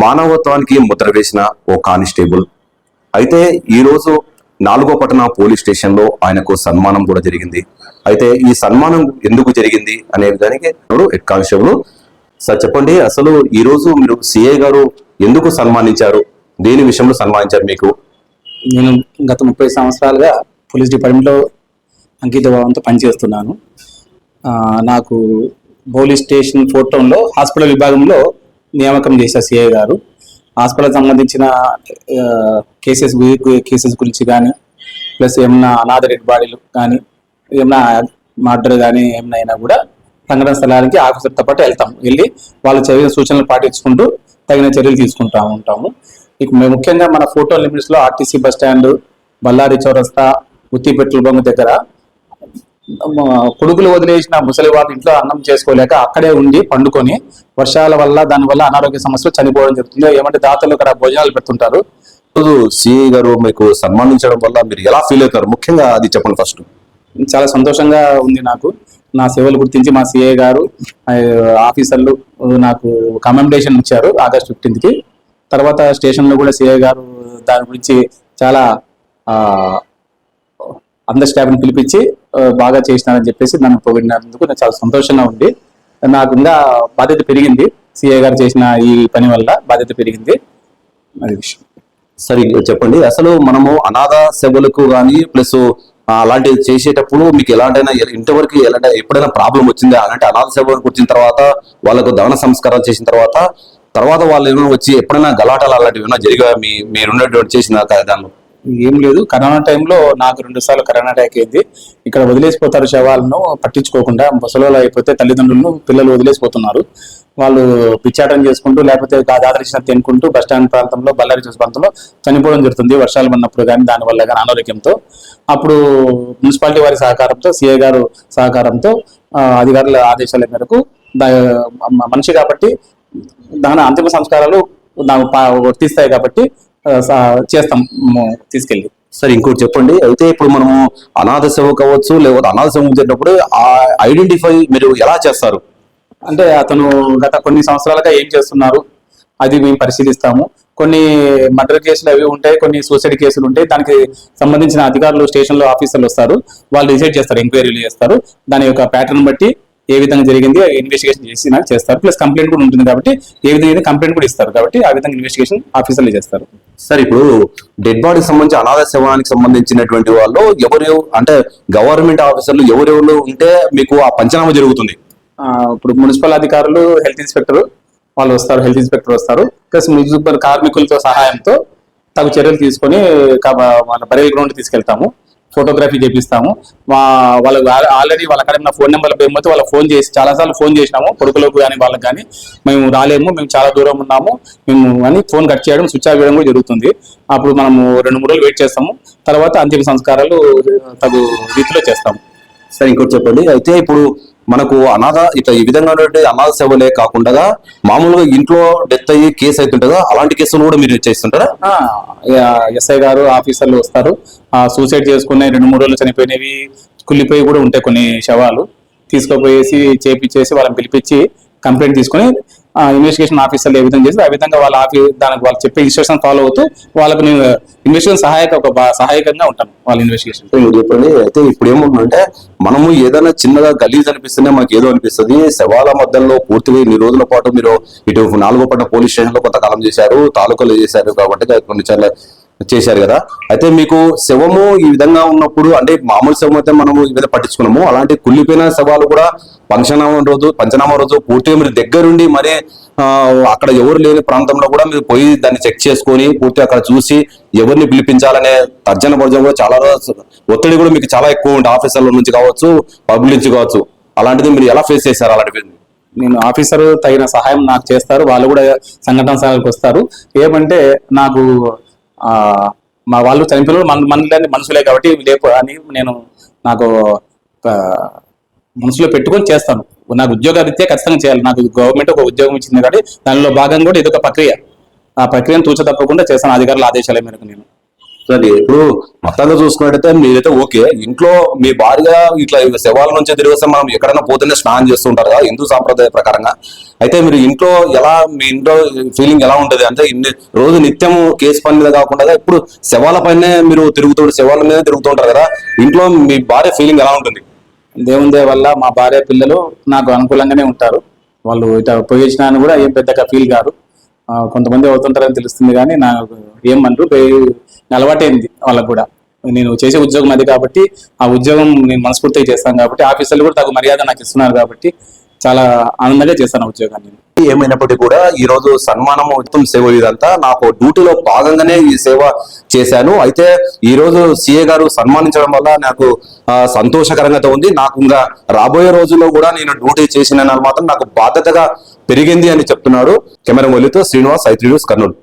మానవత్వానికి ముద్ర వేసిన ఓ కానిస్టేబుల్. అయితే ఈరోజు నాలుగో పట్టణ పోలీస్ స్టేషన్లో ఆయనకు సన్మానం కూడా జరిగింది. అయితే ఈ సన్మానం ఎందుకు జరిగింది అనే దానికి ఎవరు హెడ్ కానిస్టేబుల్? సార్ చెప్పండి. అసలు ఈరోజు మీరు సిఏ గారు ఎందుకు సన్మానించారు? దేని విషయంలో సన్మానించారు మీకు? నేను గత ముప్పై సంవత్సరాలుగా పోలీస్ డిపార్ట్మెంట్లో అంకిత భావంతో పనిచేస్తున్నాను. నాకు పోలీస్ స్టేషన్ ఫోర్ టౌన్లో హాస్పిటల్ విభాగంలో నియామకం చేశారు సిఐ గారు. హాస్పిటల్ సంబంధించిన కేసెస్ కేసెస్ గురించి కానీ ప్లస్ ఏమన్నా అనాథ డెడ్ బాడీలు కానీ ఏమన్నా మర్డర్ కానీ ఏమైనా అయినా కూడా సంఘటన స్థలానికి ఆఫీసర్తో పాటు వెళ్తాం. వెళ్ళి వాళ్ళు చదివిన సూచనలు పాటించుకుంటూ తగిన చర్యలు తీసుకుంటా ఉంటాము. ఇక మేము ముఖ్యంగా మన ఫోటో లిమిట్స్లో ఆర్టీసీ బస్ స్టాండ్ బళ్ళారి చౌరస్తా ఉత్తి పెట్రోల్ బంక్ దగ్గర కొడుకులు వదిలేసిన ముసలి వాళ్ళు ఇంట్లో అన్నం చేసుకోలేక అక్కడే ఉండి పండుకొని వర్షాల వల్ల దాని వల్ల అనారోగ్య సమస్యలు చనిపోవడం జరుగుతుంది. ఏమంటే దాతలు ఇక్కడ భోజనాలు పెడుతుంటారు. రోజు సిఐ గారు మీకు సన్మానించడం వల్ల మీరు ఎలా ఫీల్ అవుతారు? ముఖ్యంగా అది చెప్పండి ఫస్ట్ చాలా సంతోషంగా ఉంది నాకు. నా సేవలు గుర్తించి మా సిఐ గారు ఆఫీసర్లు నాకు కమెండేషన్ ఇచ్చారు ఆగస్ట్ ఫిఫ్టీన్త్కి. తర్వాత స్టేషన్లో కూడా సిఐ గారు దాని గురించి చాలా అందరి స్టాఫ్ని పిలిపించి బాగా చేసినారని చెప్పేసి నన్ను పొగిడినందుకు నాకు చాలా సంతోషంగా ఉంది. నాకు ఇంకా బాధ్యత పెరిగింది. సిఏ గారు చేసిన ఈ పని వల్ల బాధ్యత పెరిగింది. అది విషయం. సరే చెప్పండి. అసలు మనము అనాథ సేవలకు కానీ ప్లస్ అలాంటివి చేసేటప్పుడు మీకు ఎలాంటైనా ఇంతవరకు ఎలాంటి ఎప్పుడైనా ప్రాబ్లం వచ్చిందా? అలాంటి అనాథ సేవలకు వచ్చిన తర్వాత వాళ్ళకు దహన సంస్కారాలు చేసిన తర్వాత తర్వాత వాళ్ళు ఏమైనా వచ్చి ఎప్పుడైనా గలాటాలు అలాంటివి ఏమైనా జరిగా మీ మీరున్నటువంటి చేసిన దానిలో? ఏం లేదు. కరోనా టైంలో నాకు రెండు సార్లు కరోనా అటాక్ అయింది. ఇక్కడ వదిలేసిపోతారు శవాలను పట్టించుకోకుండా ముసలోళ్ళు అయిపోతే తల్లిదండ్రులను పిల్లలు వదిలేసిపోతున్నారు. వాళ్ళు పిచ్చాటం చేసుకుంటూ లేకపోతే దాదరిచిన తినుకుంటూ బస్ స్టాండ్ ప్రాంతంలో బళ్ళారి చూసి ప్రాంతంలో చనిపోవడం జరుగుతుంది వర్షాలు పడినప్పుడు కానీ దానివల్ల కానీ అనారోగ్యంతో. అప్పుడు మున్సిపాలిటీ వారి సహకారంతో సిఏ గారు సహకారంతో అధికారుల ఆదేశాల మేరకు మనిషి కాబట్టి దాని అంతిమ సంస్కారాలు నాకు వర్తిస్తాయి కాబట్టి చేస్తాం తీసుకెళ్ళి. సరే ఇంకోటి చెప్పండి. అయితే ఇప్పుడు మనము అనాథ సేవ కావచ్చు లేకపోతే అనాథ సేవ చేసేటప్పుడు ఆ ఐడెంటిఫై మీరు ఎలా చేస్తారు? అంటే అతను గత కొన్ని సంవత్సరాలుగా ఏం చేస్తున్నారు అది మేము పరిశీలిస్తాము. కొన్ని మర్డర్ కేసులు అవి ఉంటాయి కొన్ని సూసైడ్ కేసులు ఉంటాయి. దానికి సంబంధించిన అధికారులు స్టేషన్లో ఆఫీసర్లు వస్తారు. వాళ్ళు డిసైడ్ చేస్తారు ఎంక్వైరీలు చేస్తారు. దాని యొక్క ప్యాటర్న్ బట్టి ఏ విధంగా జరిగింది ఇన్వెస్టిగేషన్ చేసి నాకు చేస్తారు. ప్లస్ కంప్లైంట్ కూడా ఉంటుంది కాబట్టి ఏ విధంగా కంప్లైంట్ కూడా ఇస్తారు కాబట్టి ఆ విధంగా ఇన్వెస్టిగేషన్ ఆఫీసర్లు చేస్తారు. సరే ఇప్పుడు డెడ్ బాడీకి సంబంధించి అనాథ శవానికి సంబంధించినటువంటి వాళ్ళు ఎవరు అంటే గవర్నమెంట్ ఆఫీసర్లు ఎవరెవరు ఉంటే మీకు ఆ పంచనామా జరుగుతుంది? ఆ, ఇప్పుడు మున్సిపల్ అధికారులు హెల్త్ ఇన్స్పెక్టర్ వాళ్ళు వస్తారు హెల్త్ ఇన్స్పెక్టర్ వస్తారు. ప్లస్ మున్సిపల్ కార్మికులతో సహాయంతో తగు చర్యలు తీసుకొని బరేల్ గ్రౌండ్ తీసుకెళ్తాము. ఫోటోగ్రఫీ చేపిస్తాము. మా వాళ్ళకి ఆల్రెడీ వాళ్ళ కాడ ఉన్న ఫోన్ నెంబర్ పోయిపోతే వాళ్ళకి ఫోన్ చేసి చాలాసార్లు ఫోన్ చేసినాము. కొడుకులకు కానీ వాళ్ళకి కానీ మేము రాలేము. మేము చాలా దూరం ఉన్నాము. మేము అని ఫోన్ కట్ చేయడం స్విచ్ ఆఫ్ చేయడం కూడా జరుగుతుంది. అప్పుడు మనము రెండు మూడు రోజులు వెయిట్ చేస్తాము. తర్వాత అంతిమ సంస్కారాలు తగు రీతిలో చేస్తాము. సరే ఇంకోటి చెప్పండి. అయితే ఇప్పుడు మనకు అనాథ ఇట్లా ఈ విధంగా అనాథ సేవలే కాకుండా మామూలుగా ఇంట్లో డెత్ అయ్యి కేసు అవుతుంటుందా అలాంటి కేసులు కూడా మీరు చేస్తుంటారా? ఎస్ఐ గారు ఆఫీసర్లు వస్తారు. ఆ సూసైడ్ చేసుకునే రెండు మూడు రోజులు చనిపోయినవి కుళ్ళిపోయి కూడా ఉంటాయి కొన్ని శవాలు. తీసుకుపోయేసి చేపించేసి వాళ్ళని పిలిపించి కంప్లైంట్ తీసుకొని ఇన్వెస్టిగేషన్ ఆఫీసర్లు ఏ విధంగా చేసి ఆ విధంగా వాళ్ళ ఆఫీ దానికి వాళ్ళు చెప్పే ఇన్స్ట్రక్షన్ ఫాలో అవుతూ వాళ్ళకు నేను ఇన్వెస్టిగేషన్ సహాయక ఒక బా- సహాయకంగా ఉంటాను వాళ్ళ ఇన్వెస్టిగేషన్ చెప్పండి అయితే ఇప్పుడు ఏముందంటే మనము ఏదైనా చిన్నగా గలీజ్ అనిపిస్తేనే మనకి ఏదో అనిపిస్తుంది. శవాల మధ్యలో పూర్తిగా ఇన్ని రోజుల పాటు మీరు ఇటు నాలుగో పట్ట పోలీస్ స్టేషన్లో కొంతకాలం చేశారు తాలూకాలో చేశారు కాబట్టి కొన్ని చాలా చేశారు కదా. అయితే మీకు శవము ఈ విధంగా ఉన్నప్పుడు అంటే మామూలు శవం అయితే మనము ఈ విధంగా పట్టించుకున్నాము. అలాంటి కుళ్ళిపోయిన శవాలు కూడా పంచనామా రోజు పంచనామా రోజు పూర్తిగా మీరు దగ్గరుండి మరి అక్కడ ఎవరు లేని ప్రాంతంలో కూడా మీరు పోయి దాన్ని చెక్ చేసుకొని పూర్తిగా అక్కడ చూసి ఎవరిని పిలిపించాలనే తర్జన భర్జన కూడా చాలా ఒత్తిడి కూడా మీకు చాలా ఎక్కువ ఉంటుంది. ఆఫీసర్ల నుంచి కావచ్చు పబ్లిక్ నుంచి కావచ్చు. అలాంటిది మీరు ఎలా ఫేస్ చేశారు అలాంటివి నేను ఆఫీసర్ తగిన సహాయం నాకు చేస్తారు. వాళ్ళు కూడా సంఘటన స్థాయికి వస్తారు. ఏమంటే నాకు మా వాళ్ళు చనిపోయిన మన మనలాంటి మనుషులే కాబట్టి లేపు అని నేను నాకు ఒక మనసులో పెట్టుకొని చేస్తాను. నాకు ఉద్యోగరీత్యా ఖచ్చితంగా చేయాలి. నాకు గవర్నమెంట్ ఒక ఉద్యోగం ఇచ్చింది కాబట్టి దానిలో భాగంగా కూడా ఇదొక ప్రక్రియ. ఆ ప్రక్రియను తూచ తప్పకుండా చేస్తాను అధికారుల ఆదేశాల మేరకు నేను. సరే ఇప్పుడు మొత్తంగా చూసుకున్నట్టయితే మీరైతే ఓకే. ఇంట్లో మీ భార్య ఇట్లా శవాల నుంచి తిరిగి మనం ఎక్కడైనా పోతేనే స్నానం చేస్తుంటారు కదా హిందూ సాంప్రదాయ ప్రకారంగా. అయితే మీరు ఇంట్లో ఎలా మీ ఇంట్లో ఫీలింగ్ ఎలా ఉంటుంది? అంటే ఇన్ని రోజు నిత్యం కేసు పని మీద కాకుండా ఇప్పుడు శవాల పైనే మీరు తిరుగుతూ శవాల మీద తిరుగుతుంటారు కదా ఇంట్లో మీ భార్య ఫీలింగ్ ఎలా ఉంటుంది? దేవుని దయ వల్ల మా భార్య పిల్లలు నాకు అనుకూలంగానే ఉంటారు. వాళ్ళు ఇట్లా పోయేసినా కూడా ఏం పెద్దగా ఫీల్ కాదు. కొంతమంది అవుతుంటారని తెలుస్తుంది కానీ నాకు ఏమన్నారు అలవాటైంది వాళ్ళకు కూడా. నేను చేసే ఉద్యోగం అది కాబట్టి ఆ ఉద్యోగం నేను మనస్ఫూర్తిగా చేస్తాను కాబట్టి ఆఫీసర్లు కూడా తగు మర్యాద నాకు ఇస్తున్నారు కాబట్టి చాలా ఆనందంగా చేశాను ఉద్యోగాన్ని. ఏమైనప్పటికీ కూడా ఈ రోజు సన్మానం మొత్తం సేవ ఇదంతా నాకు డ్యూటీలో భాగంగానే ఈ సేవ చేశాను. అయితే ఈ రోజు సిఏ గారు సన్మానించడం వల్ల నాకు సంతోషకరంగా ఉంది. నాకు ఇంకా రాబోయే రోజుల్లో కూడా నేను డ్యూటీ చేసిన మాత్రం నాకు బాధ్యతగా పెరిగింది అని చెప్తున్నాడు కెమెరా మొలితో శ్రీనివాస్ ఐత్రి న్యూస్ కర్నూలు.